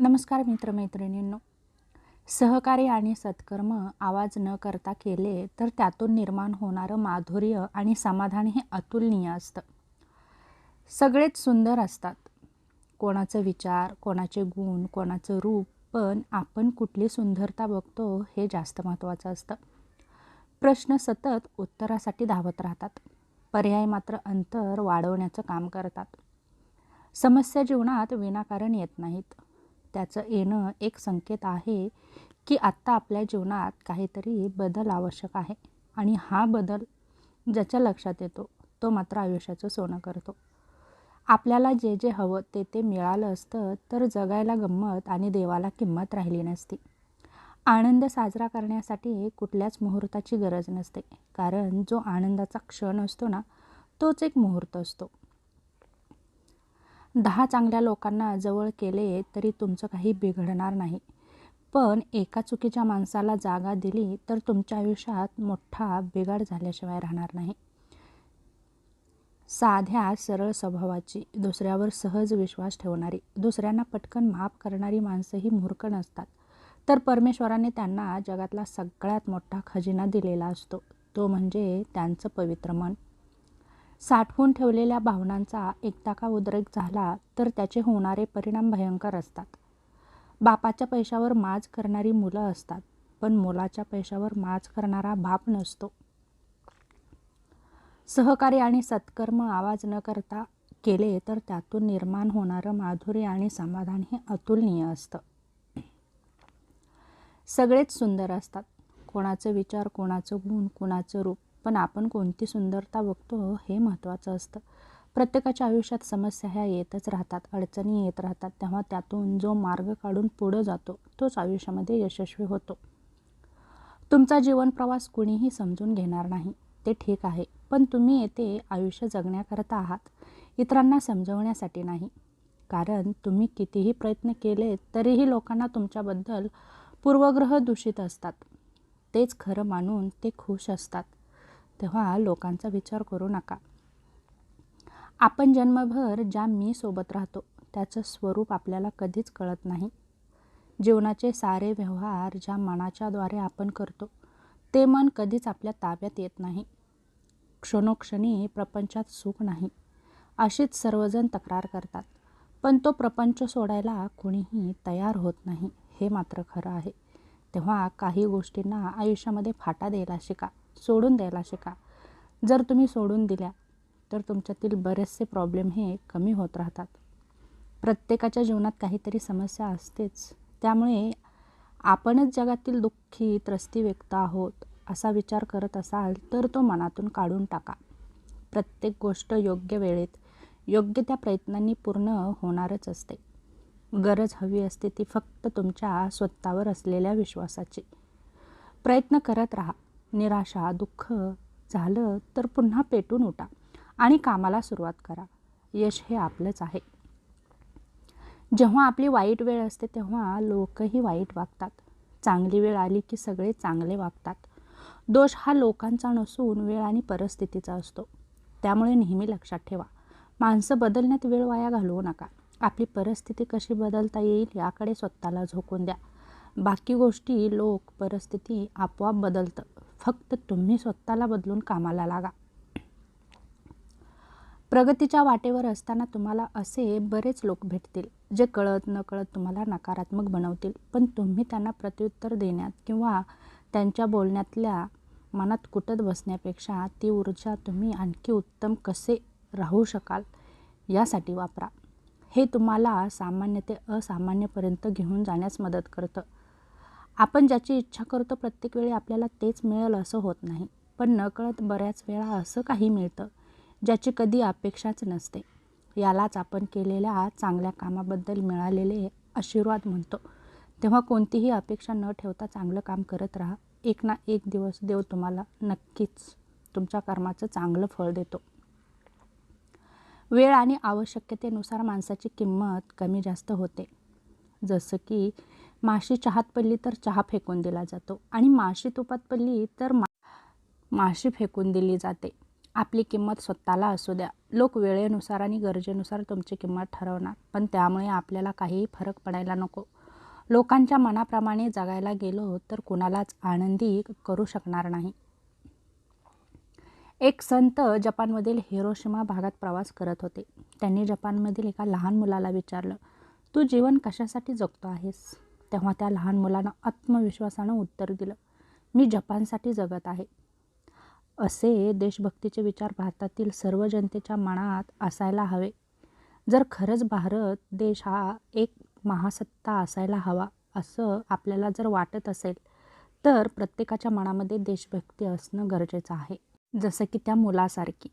नमस्कार मित्रमैत्रिणींनो. सहकार्य आणि सत्कर्म आवाज न करता केले तर त्यातून निर्माण होणारं माधुर्य आणि समाधान हे अतुलनीय असतं. सगळेच सुंदर असतात. कोणाचं विचार कोणाचे गुण कोणाचं रूप पण आपण कुठली सुंदरता बघतो हे जास्त महत्त्वाचं असतं. प्रश्न सतत उत्तरासाठी धावत राहतात. पर्याय मात्र अंतर वाढवण्याचं काम करतात. समस्या जीवनात विनाकारण येत नाहीत. त्याचं येणं एक संकेत आहे की आत्ता आपल्या जीवनात काहीतरी बदल आवश्यक आहे. आणि हा बदल ज्याच्या लक्षात येतो तो मात्र आयुष्याचं सोनं करतो. आपल्याला जे जे हवं ते ते मिळालं असतं तर जगायला गंमत आणि देवाला किंमत राहिली नसती. आनंद साजरा करण्यासाठी कुठल्याच मुहूर्ताची गरज नसते. कारण जो आनंदाचा क्षण असतो ना तोच एक मुहूर्त असतो. दहा चांगल्या लोकांना जवळ केले तरी तुमचं काही बिघडणार नाही. पण एका चुकीच्या माणसाला जागा दिली तर तुमच्या आयुष्यात मोठा बिघाड झाल्याशिवाय राहणार नाही. साध्या सरळ स्वभावाची दुसऱ्यावर सहज विश्वास ठेवणारी दुसऱ्यांना पटकन माफ करणारी माणसं ही मूर्ख नसतात. तर परमेश्वराने त्यांना जगातला सगळ्यात मोठा खजिना दिलेला असतो. तो म्हणजे त्यांचं पवित्र मन. साठवून ठेवलेल्या भावनांचा एकदा का उद्रेक झाला तर त्याचे होणारे परिणाम भयंकर असतात. बापाच्या पैशावर माज करणारी मुलं असतात पण मुलाच्या पैशावर माज करणारा बाप नसतो. सहकार्य आणि सत्कर्म आवाज न करता केले तर त्यातून निर्माण होणारं माधुर्य आणि समाधान हे अतुलनीय असतं. सगळेच सुंदर असतात. कोणाचे विचार कोणाचं गुण कोणाचं रूप पण आपण कोणती सुंदरता बघतो हे महत्त्वाचं असतं. प्रत्येकाच्या आयुष्यात समस्या ह्या येतच राहतात अडचणी येत राहतात. तेव्हा त्यातून जो मार्ग काढून पुढं जातो तोच आयुष्यामध्ये यशस्वी होतो. तुमचा जीवनप्रवास कुणीही समजून घेणार नाही. ते ठीक आहे पण तुम्ही येथे आयुष्य जगण्याकरता आहात. इतरांना समजवण्यासाठी नाही. कारण तुम्ही कितीही प्रयत्न केले तरीही लोकांना तुमच्याबद्दल पूर्वग्रह दूषित असतात. तेच खरं मानून ते खुश असतात. तेव्हा लोकांचा विचार करू नका. आपण जन्मभर ज्या मी सोबत राहतो त्याचं स्वरूप आपल्याला कधीच कळत नाही. जीवनाचे सारे व्यवहार ज्या मनाच्याद्वारे आपण करतो ते मन कधीच आपल्या ताब्यात येत नाही. क्षणोक्षणी प्रपंचात सुख नाही. अशीच सर्वजण तक्रार करतात पण तो प्रपंच सोडायला कोणीही तयार होत नाही हे मात्र खरं आहे. तेव्हा काही गोष्टींना आयुष्यामध्ये फाटा द्यायला शिका. सोडून द्यायला शिका. जर तुम्ही सोडून दिल्या तर तुमच्यातील बरेचसे प्रॉब्लेम हे कमी होत राहतात. प्रत्येकाच्या जीवनात काहीतरी समस्या असतेच. त्यामुळे आपणच जगातील दुःखी त्रस्ती व्यक्त आहोत असा विचार करत असाल तर तो मनातून काढून टाका. प्रत्येक गोष्ट योग्य वेळेत योग्य त्या प्रयत्नांनी पूर्ण होणारच असते. गरज हवी असते ती फक्त तुमच्या स्वतःवर असलेल्या विश्वासाची. प्रयत्न करत राहा. निराशा दुःख झालं तर पुन्हा पेटून उठा आणि कामाला सुरुवात करा. यश हे आपलंच आहे. जेव्हा आपली वाईट वेळ असते तेव्हा लोकही वाईट वागतात. चांगली वेळ आली की सगळे चांगले वागतात. दोष हा लोकांचा नसून वेळ आणि परिस्थितीचा असतो. त्यामुळे नेहमी लक्षात ठेवा माणसं बदलण्यात वेळ वाया घालवू नका. आपली परिस्थिती कशी बदलता येईल याकडे स्वतःला झोकून द्या. बाकी गोष्टी लोक परिस्थिती आपोआप बदलतं. फक्त तुम्ही स्वतःला बदलून कामाला लागा. प्रगतीच्या वाटेवर असताना तुम्हाला असे बरेच लोक भेटतील जे कळत नकळत तुम्हाला नकारात्मक बनवतील. पण तुम्ही त्यांना प्रत्युत्तर देण्यात किंवा त्यांच्या बोलण्यातल्या मनात कुटत बसण्यापेक्षा ती ऊर्जा तुम्ही आणखी उत्तम कसे राहू शकाल यासाठी वापरा. हे तुम्हाला सामान्य ते असामान्यपर्यंत घेऊन जाण्यास मदत करतं. आपण ज्याची इच्छा करतो प्रत्येक वेळी आपल्याला तेच मिळेल असं होत नाही. पण नकळत बऱ्याच वेळा असं काही मिळतं ज्याची कधी अपेक्षाच नसते. यालाच आपण केलेल्या चांगल्या कामाबद्दल मिळालेले आशीर्वाद म्हणतो. तेव्हा कोणतीही अपेक्षा न ठेवता चांगलं काम करत राहा. एक ना एक दिवस देव तुम्हाला नक्कीच तुमच्या कर्माचं चांगलं फळ देतो. वेळ आणि आवश्यकतेनुसार माणसाची किंमत कमी जास्त होते. जसं की माशी चहात पडली तर चहा फेकून दिला जातो. आणि माशी तुपात पडली तर मा माशी फेकून दिली जाते. आपली किंमत स्वतःला असू द्या. लोक वेळेनुसार आणि गरजेनुसार तुमची किंमत ठरवणार. पण त्यामुळे आपल्याला काहीही फरक पडायला नको. लोकांच्या मनाप्रमाणे जगायला गेलो तर कुणालाच आनंदी करू शकणार नाही. एक संत जपानमधील हिरोशिमा भागात प्रवास करत होते. त्यांनी जपानमधील एका लहान मुलाला विचारलं तू जीवन कशासाठी जगतो आहेस? तेव्हा त्या लहान मुलानं आत्मविश्वासानं उत्तर दिलं. मी जपानसाठी जगत आहे. असे देशभक्तीचे विचार भारतातील सर्व जनतेच्या मनात असायला हवे. जर खरंच भारत देश हा एक महासत्ता असायला हवा असं आपल्याला जर वाटत असेल तर प्रत्येकाच्या मनामध्ये देशभक्ती असणं गरजेचं आहे. जसं की त्या मुलासारखी.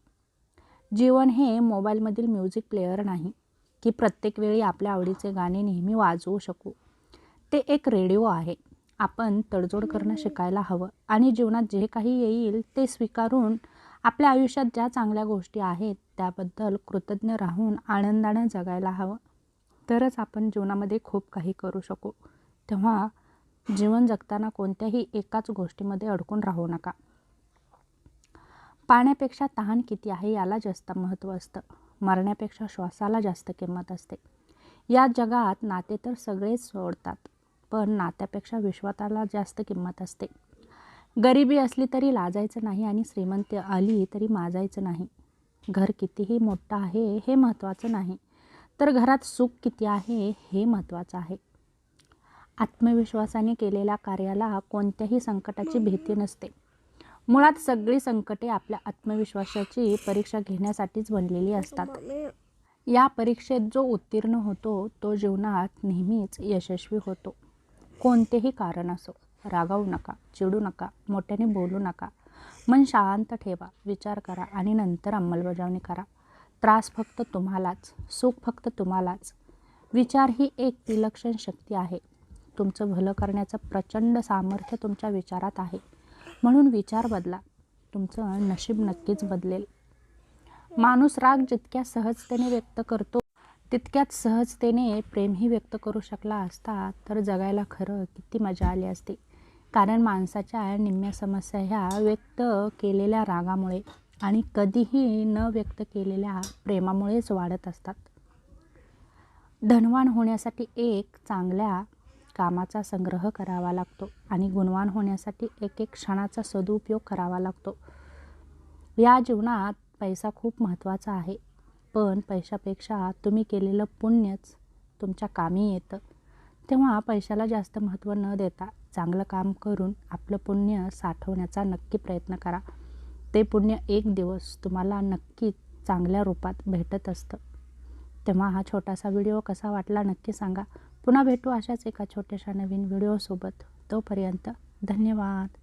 जीवन हे मोबाईलमधील म्युझिक प्लेअर नाही की प्रत्येक वेळी आपल्या आवडीचे गाणे नेहमी वाजवू शकू. ते एक रेडिओ आहे. आपण तडजोड करणं शिकायला हवं आणि जीवनात जे काही येईल ते स्वीकारून आपल्या आयुष्यात ज्या चांगल्या गोष्टी आहेत त्याबद्दल कृतज्ञ राहून आनंदानं जगायला हवं. तरच आपण जीवनामध्ये खूप काही करू शकू. तेव्हा जीवन जगताना कोणत्याही एकाच गोष्टीमध्ये अडकून राहू नका. पाण्यापेक्षा तहान किती आहे याला जास्त महत्त्व असतं. मरण्यापेक्षा श्वासाला जास्त किंमत असते. या जगात नाते तर सगळेच सोडतात. पण नात्यापेक्षा विश्वाताला जास्त किंमत असते. गरिबी असली तरी लाजायचं नाही आणि श्रीमंती आली तरी माजायचं नाही. घर कितीही मोठं आहे हे महत्त्वाचं नाही तर घरात सुख किती आहे हे महत्त्वाचं आहे. आत्मविश्वासाने केलेल्या कार्याला कोणत्याही संकटाची भीती नसते. मुळात सगळी संकटे आपल्या आत्मविश्वासाची परीक्षा घेण्यासाठीच बनलेली असतात. या परीक्षेत जो उत्तीर्ण होतो तो जीवनात नेहमीच यशस्वी होतो. कोणतेही कारण असो रागावू नका चिडू नका मोठ्याने बोलू नका. मन शांत ठेवा विचार करा आणि नंतर अंमलबजावणी करा. त्रास फक्त तुम्हालाच सुख फक्त तुम्हालाच. विचार ही एक विलक्षण शक्ती आहे. तुमचं भलं करण्याचं प्रचंड सामर्थ्य तुमच्या विचारात आहे. म्हणून विचार बदला. तुमचं नशीब नक्कीच बदलेल. माणूस राग जितक्या सहजतेने व्यक्त करतो तितक्याच सहजतेने प्रेमही व्यक्त करू शकला असता तर जगायला खरं किती मजा आली असती. कारण माणसाच्या निम्म्या समस्या ह्या व्यक्त केलेल्या रागामुळे आणि कधीही न व्यक्त केलेल्या प्रेमामुळेच वाढत असतात. धनवान होण्यासाठी एक चांगल्या कामाचा संग्रह करावा लागतो आणि गुणवान होण्यासाठी एक एक क्षणाचा सदुपयोग करावा लागतो. या जीवनात पैसा खूप महत्त्वाचा आहे. पण पैशापेक्षा तुम्ही केलेलं पुण्यच तुमच्या कामी येतं. तेव्हा पैशाला जास्त महत्त्व न देता चांगलं काम करून आपलं पुण्य साठवण्याचा नक्की प्रयत्न करा. ते पुण्य एक दिवस तुम्हाला नक्की चांगल्या रूपात भेटत असतं. तेव्हा हा छोटासा व्हिडिओ कसा वाटला नक्की सांगा. पुन्हा भेटू अशाच एका छोट्याशा नवीन व्हिडिओसोबत. तोपर्यंत धन्यवाद.